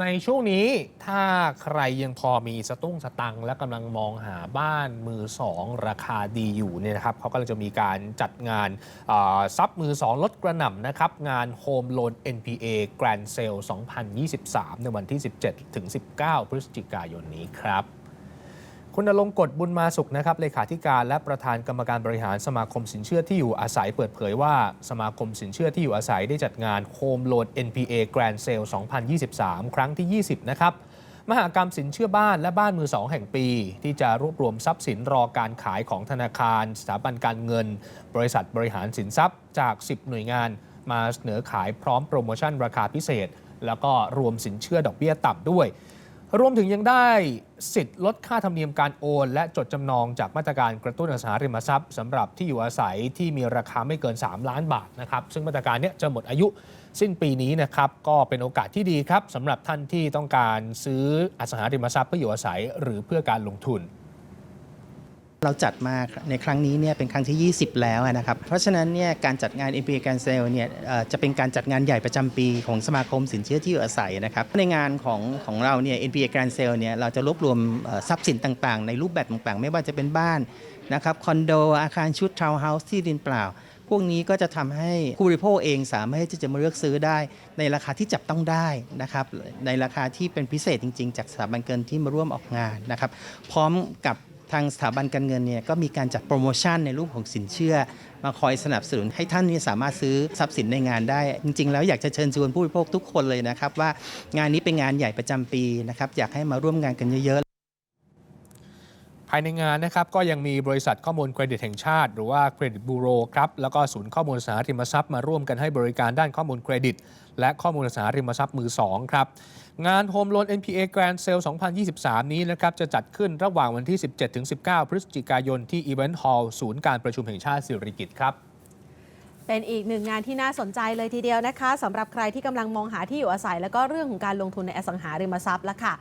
ในช่วงนี้ถ้าใครยังพอมีสตุ้งสตังและกำลังมองหาบ้านมือสองราคาดีอยู่เนี่ยนะครับเขากำลังจะมีการจัดงานซับมือสองลดกระหน่ำนะครับงาน Home Loan NPA Grand Sale 2023 ในวันที่ 17 ถึง 19 พฤศจิกายนนี้ครับ คุณณรงกฎบุญมาสุขนะครับเลขาธิการและประธานกรรมการบริหารสมาคมสินเชื่อที่อยู่อาศัยเปิดเผยว่าสมาคมสินเชื่อที่อยู่อาศัยได้จัดงาน Home Loan NPA Grand Sale 2023 ครั้งที่ 20 นะครับ มหากรรมสินเชื่อบ้านและบ้านมือสองแห่งปี ที่จะรวบรวมทรัพย์สินรอการขายของธนาคาร สถาบันการเงิน บริษัทบริหารสินทรัพย์จาก 10 หน่วยงาน มาเสนอขายพร้อมโปรโมชั่นราคาพิเศษ แล้วก็รวมสินเชื่อดอกเบี้ยต่ำด้วย รวมถึงยังได้สิทธิ์ลดค่าธรรมเนียมการโอน และจดจำนองจากมาตรการกระตุ้นอสังหาริมทรัพย์สำหรับที่อยู่อาศัยที่มีราคาไม่เกิน 3 ล้านบาทนะครับซึ่งมาตรการนี้จะหมดอายุสิ้นปีนี้นะครับก็เป็นโอกาสที่ดีครับสำหรับท่านที่ต้องการซื้ออสังหาริมทรัพย์เพื่ออยู่อาศัย หรือเพื่อการลงทุน เราจัดมาในครั้งนี้เนี่ยเป็นครั้งที่ 20 แล้วนะครับ เพราะฉะนั้นเนี่ยการจัดงาน MPA การเซลเนี่ยจะเป็นการจัดงานใหญ่ประจำปีของสมาคมสินเชื่อที่อยู่อาศัยนะครับ ในงานของของเราเนี่ย NPA Grand Sale เนี่ยเราจะรวบรวมทรัพย์สินต่างๆ ในรูปแบบต่างๆ ไม่ว่าจะเป็นบ้านนะครับคอนโดอาคารชุดทาวน์เฮาส์ที่ดินเปล่า พวกนี้ก็จะทำให้ผู้บริโภคเองสามารถที่จะมาเลือกซื้อได้ ในราคาที่จับต้องได้นะครับในราคาที่เป็นพิเศษจริง ๆ จากสถาบันเงินที่มาร่วมออกงานนะครับพร้อมกับ ทางสถาบันการเงินเนี่ยก็มีการจัดโปรโมชั่นในรูปของสินเชื่อ มาคอยสนับสนุนให้ท่านนี่สามารถซื้อทรัพย์สินในงานได้ จริง ๆ แล้วอยากจะเชิญชวนผู้บริโภคทุกคนเลยนะครับว่างานนี้เป็นงานใหญ่ประจำปีนะครับอยากให้มาร่วมงานกันเยอะ ภายในงานนะครับก็ยังมีบริษัทข้อมูลเครดิตแห่งชาติ หรือว่าเครดิตบูโรครับแล้วก็ศูนย์ข้อมูลสหาริมทรัพย์มาร่วมกันให้บริการด้านข้อมูลเครดิต และข้อมูลสหาริมทรัพย์มือ 2 ครับ งาน Home Loan NPA Grand Sale 2023 นี้นะครับจะจัดขึ้นระหว่างวันที่ 17-19 พฤศจิกายนที่ Event Hall ศูนย์การประชุมแห่งชาติสิริกิติ์ครับเป็นอีกหนึ่งงานที่น่าสนใจเลยทีเดียวนะคะสำหรับใครที่กำลังมองหาที่อยู่อาศัย แล้วก็เรื่องของการลงทุนในอสังหาริมทรัพย์ละค่ะ